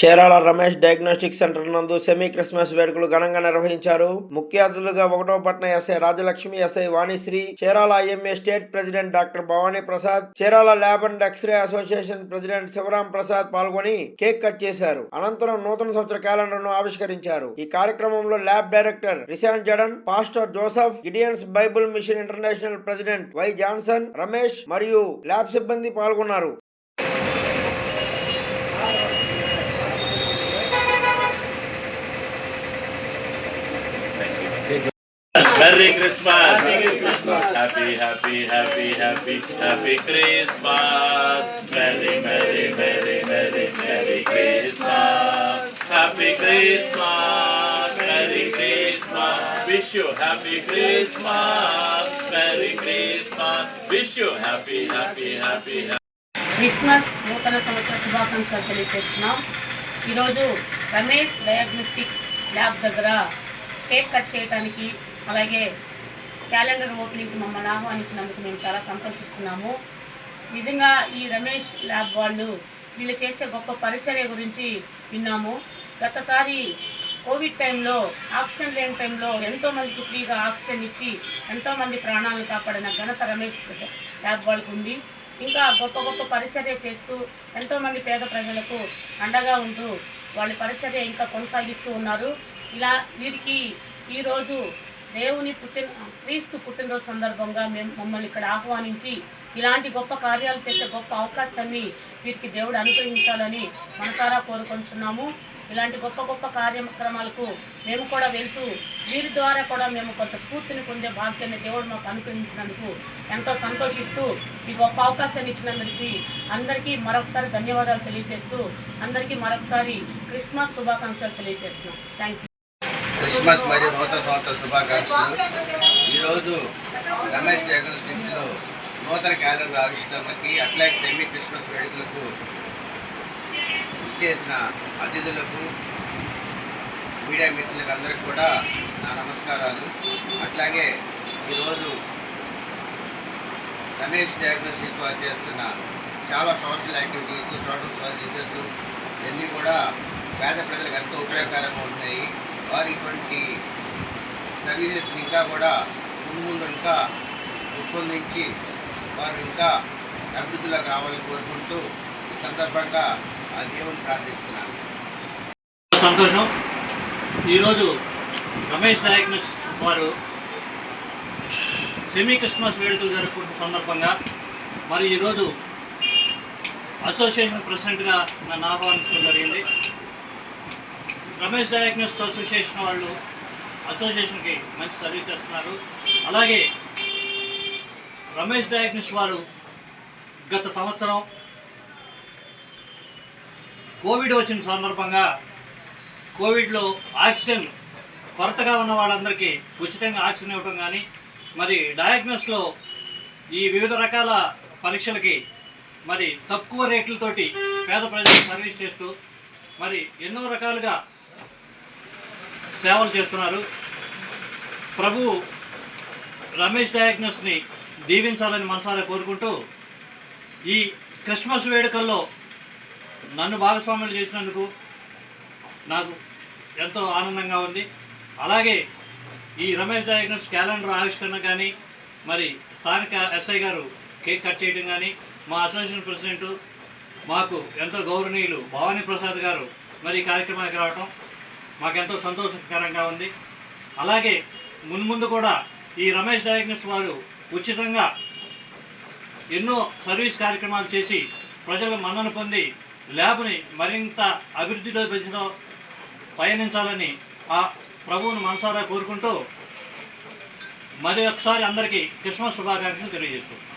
Chirala Ramesh diagnostic centre నందు semi Christmas వేడుకలు ఘనంగా నిర్వహించారు. ముఖ్య అతిథులుగా ఒకటో పట్న S I Rajalakshmi S I Vanisri Chirala I M A state president doctor Bhavani Prasad Chirala lab and x ray association president Sivaram Prasad పాల్గొని cake cut చేశారు. అనంతరం నూతన సంవత్సర క్యాలెండర్ను ఆవిష్కరించారు. ఈ కార్యక్రమంలో lab director Rishan Jadan pastor Joseph Gideons Bible mission international president Y Johnson Ramesh మరియు lab సిబ్బంది పాల్గొన్నారు. Merry Christmas. Happy, happy, happy, happy, happy Christmas. Merry, merry, merry, merry, merry Christmas. Happy Christmas. Merry Christmas. Wish you happy Christmas. Merry Christmas. Wish you happy, happy, happy, happy. Christmas నూతన సంవత్సర శుభాకాంక్షలు తెలియజేస్తున్నాం ఈరోజు Ramesh diagnostics lab దగ్గర cake cut చేయడానికి అలాగే calendar ఓపెనింగ్కి మమ్మల్ని ఆహ్వానించినందుకు మేము చాలా సంతోషిస్తున్నాము. నిజంగా ఈ రమేష్ ల్యాబ్ వాళ్ళు వీళ్ళు చేసే గొప్ప పరిచర్య గురించి విన్నాము. గతసారి కోవిడ్ టైంలో ఆక్సిజన్ లేని టైంలో ఎంతోమందికి ఫ్రీగా ఆక్సిజన్ ఇచ్చి ఎంతోమంది ప్రాణాలను కాపాడిన ఘనత రమేష్ ల్యాబ్ వాళ్ళకు ఉంది. ఇంకా గొప్ప గొప్ప పరిచర్య చేస్తూ ఎంతోమంది పేద ప్రజలకు అండగా ఉంటూ వాళ్ళ పరిచర్య ఇంకా కొనసాగిస్తూ ఉన్నారు. ఇలా వీరికి ఈరోజు దేవుని పుట్టిన క్రీస్తు పుట్టినరోజు సందర్భంగా మేము మమ్మల్ని ఇక్కడ ఆహ్వానించి ఇలాంటి గొప్ప కార్యాలు చేసే గొప్ప అవకాశాన్ని వీరికి దేవుడు అనుగ్రహించాలని మనసారా కోరుకుంటున్నాము. ఇలాంటి గొప్ప గొప్ప కార్యక్రమాలకు మేము కూడా వెళ్తూ వీరి ద్వారా కూడా మేము కొంత స్ఫూర్తిని పొందే భాగ్యాన్ని దేవుడు మాకు అనుగ్రహించినందుకు ఎంతో సంతోషిస్తూ ఈ గొప్ప అవకాశాన్ని ఇచ్చినందుకు అందరికీ మరొకసారి ధన్యవాదాలు తెలియజేస్తూ అందరికీ మరొకసారి క్రిస్మస్ శుభాకాంక్షలు తెలియజేస్తున్నాం. థ్యాంక్ యూ క్రిస్మస్ మరియు నూతన సంవత్సర శుభాకాంక్షలు. ఈరోజు రమేష్ డయాగ్నోస్టిక్స్లో నూతన క్యాలెండర్ ఆవిష్కరణకి అట్లాగే సెమీ క్రిస్మస్ వేడుకలకు ఇచ్చేసిన అతిథులకు మీడియా మిత్రులకు అందరికీ కూడా నా నమస్కారాలు. అట్లాగే ఈరోజు రమేష్ డయాగ్నోస్టిక్స్ వారు చేస్తున్న చాలా సోషల్ యాక్టివిటీస్ సోషల్ సర్వీసెస్ ఇవన్నీ కూడా పేద ప్రజలకు ఎంతో ఉపయోగకరంగా ఉన్నాయి వారి ఇటువంటి సర్వీసెస్ ఇంకా కూడా ముందు ముందు ఇంకా రూపొందించి వారు ఇంకా అభివృద్ధిలోకి రావాలని కోరుకుంటూ ఈ సందర్భంగా ఆ దేవుని ప్రార్థిస్తున్నాను. సంతోషం. ఈరోజు రమేష్ నాయక్ వారు సెమీ క్రిస్మస్ వేడుకలు జరుపుకుంటున్న సందర్భంగా మరి ఈరోజు అసోసియేషన్ ప్రెసిడెంట్గా నన్ను ఆహ్వానించడం జరిగింది. రమేష్ డయాగ్నోస్ అసోసియేషన్ వాళ్ళు అసోసియేషన్కి మంచి సర్వీస్ చేస్తున్నారు. అలాగే రమేష్ డయాగ్నోస్ వారు గత సంవత్సరం కోవిడ్ వచ్చిన సందర్భంగా కోవిడ్లో ఆక్సిజన్ కొరతగా ఉన్న వాళ్ళందరికీ ఉచితంగా ఆక్సిజన్ ఇవ్వడం కానీ మరి డయాగ్నోస్లో ఈ వివిధ రకాల పరీక్షలకి మరి తక్కువ రేట్లతోటి పేద ప్రజలకు సర్వీస్ చేస్తూ మరి ఎన్నో రకాలుగా సేవలు చేస్తున్నారు. ప్రభు రమేష్ డయాగ్నోస్ని దీవించాలని మనసారా కోరుకుంటూ ఈ క్రిస్మస్ వేడుకల్లో నన్ను భాగస్వాములు చేసినందుకు నాకు ఎంతో ఆనందంగా ఉంది. అలాగే ఈ రమేష్ డయాగ్నోస్ క్యాలెండర్ ఆవిష్కరణ కానీ మరి స్థానిక ఎస్ఐ గారు కేక్ కట్ చేయడం కానీ మా అసోసియేషన్ ప్రెసిడెంట్ మాకు ఎంతో గౌరవనీయులు భవానీ ప్రసాద్ గారు మరి ఈ కార్యక్రమానికి రావటం మాకెంతో సంతోషకరంగా ఉంది. అలాగే మున్ముందు కూడా ఈ రమేష్ డయాగ్నోస్ వారు ఉచితంగా ఎన్నో సర్వీస్ కార్యక్రమాలు చేసి ప్రజల మన్నన పొంది ల్యాబ్ని మరింత అభివృద్ధిలో పెంచడం పయనించాలని ఆ ప్రభువును మనసారా కోరుకుంటూ మరి ఒకసారి అందరికీ క్రిస్మస్ శుభాకాంక్షలు తెలియజేస్తున్నాను